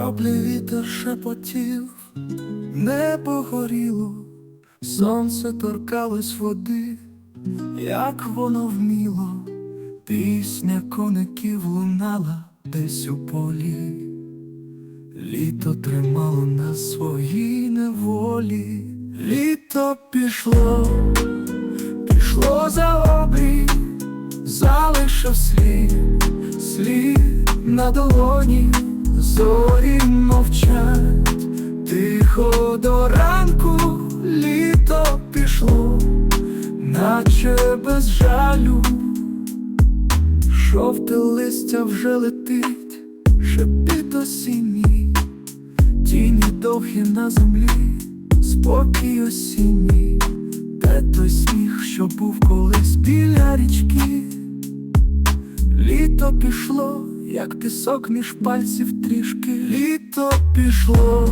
краплі вітер шепотів, небо горіло, сонце торкалось води, як воно вміло, пісня коників лунала десь у полі, літо тримало на своїй неволі, літо пішло, пішло за обрій, залишив слід, слід на долоні, зорі мовчать, тихо до ранку літо пішло, наче без жалю, жовте листя вже летить, шепіт осінній, тіні довгі на землі, спокій осінній, де той сміх, що був колись біля річки. Літо пішло, як пісок між пальців трішки. Літо пішло,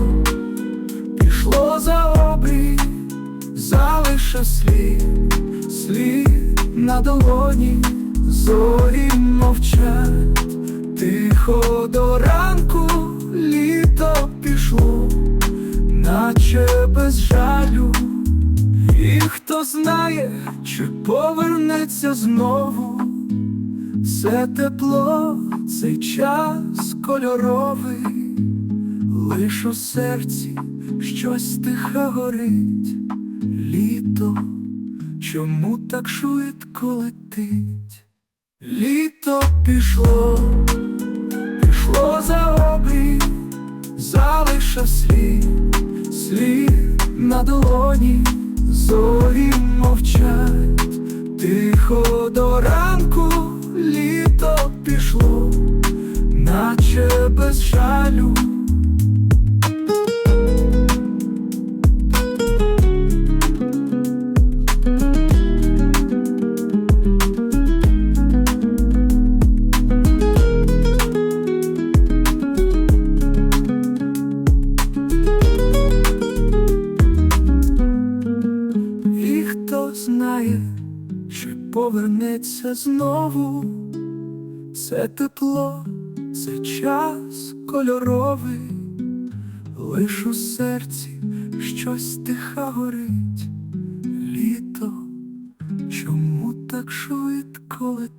пішло за обрій, залишив слід, слід на долоні, зорі мовчать, тихо до ранку літо пішло, наче без жалю. І хто знає, чи повернеться знову. Це тепло, цей час кольоровий, лиш у серці щось тихо горить, літо, чому так швидко летить? Літо пішло, пішло за обрій, залишив слід, слід на долоні, зорі мовчать, тихо до ранку повернеться знову. Це тепло, це час кольоровий, лиш у серці щось тиха горить, літо, чому так швидко летить?